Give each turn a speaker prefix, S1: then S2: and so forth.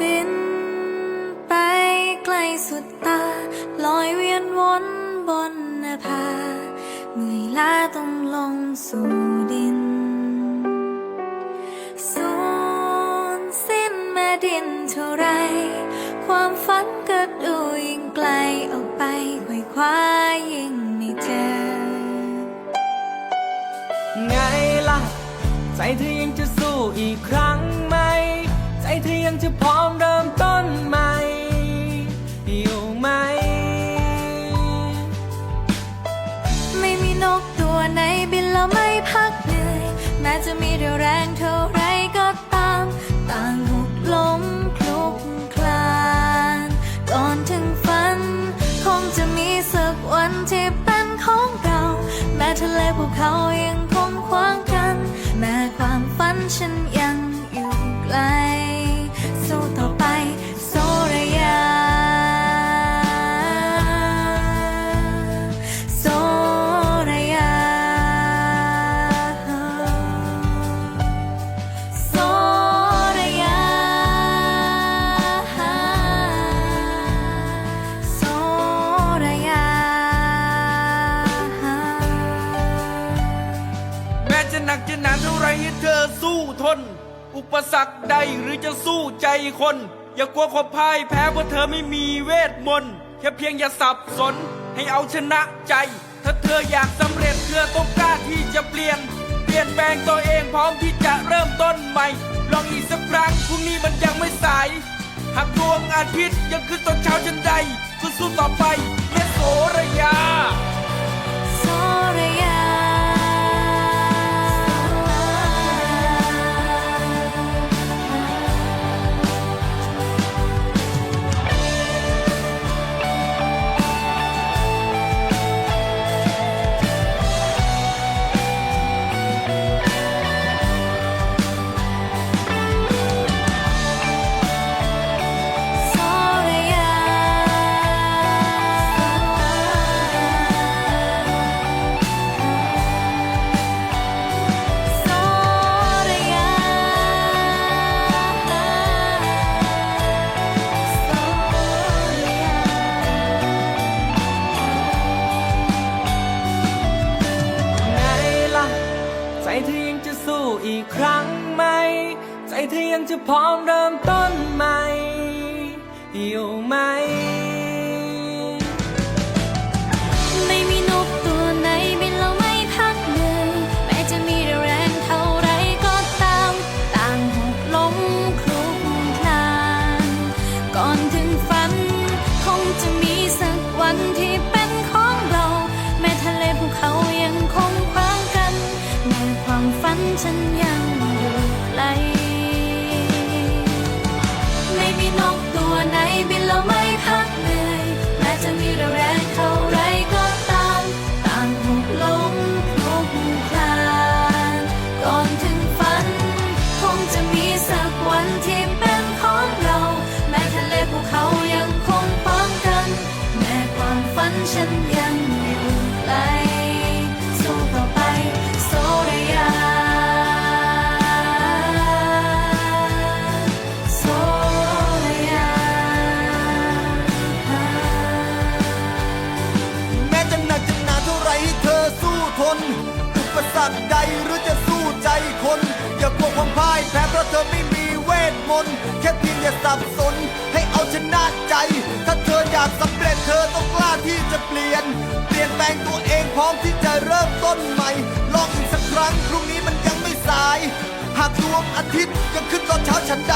S1: บินไปไกลสุดตา ลอยเวียนวนบนนภาเมื่อยลาต้องลงสู่ดิน สูญสิ้นแม่ดินเท่าไร ความฝันก็ดูยิ่งไกลออกไปไขว่ควายิ่งไม่เจอ
S2: ไงล่ะ ใจเธอยังจะสู้อีกครั้งไหม ใจเธอยังจะพอ
S1: แล้วไม่พักเหนื่อย แม้จะมีเรี่ยวแรงเท่าไรก็ตาม ต่างหกล้มคลุกคลานก่อนถึงฝัน คงจะมีสักวันที่เป็นของเรา แม้ทะเลภูเขายัง น อุป
S3: สรรคใดหรือจะสู้ใจคน อย่ากลัวความพ่ายแพ้เพราะเธอไม่มีเวทมนต์แค่เพียงอย่าสับสนให้เอาชนะใจ ถ้าเธออยากสำเร็จเธอต้องกล้าที่จะเปลี่ยน เปลี่ยนแปลงตัวเองพร้อมที่จะเริ่มต้นใหม่ ลองอีกสักครั้งพรุ่งนี้มันยังไม่สาย หากดวงอาทิตย์ยังขึ้นตอนเช้าชันใดก็สู้ต่อไปเยโสระยา
S2: ใจเธอยังจะพร้อมเริ่มต้นใหม่อยู่ไหม
S1: ไม่มีนกตัวไหนบินแล้วไม่พักเหนื่อยแม้จะมีแรงเท่าไรก็ตาม ต่างหกล้มคลุกคลาน ก่อนถึงฝัน คงจะมีสักวันที่เป็นของเรา แม้ทะเลภูเขายังคงขวางกัน แม้ความฝันฉันยัง ฉันยังอยู่ไกลสู้ต่อไปโซเระยโซเระย
S4: แม้จะหนักจะหนาเท่าไรให้เธอสู้ทน อุปสรรคใดหรือจะสู้ใจคน อย่ากลัวความพ่ายแพ้เพราะเธอไม่มีเวทมนต์แค่เพียงอย่าสับสน ให้เอาชนะใจ ถ้าเธออยากสำเร็จเธอต้องกล้า หากดวงอาทิตย์ยังขึ้นตอนเช้าฉันใด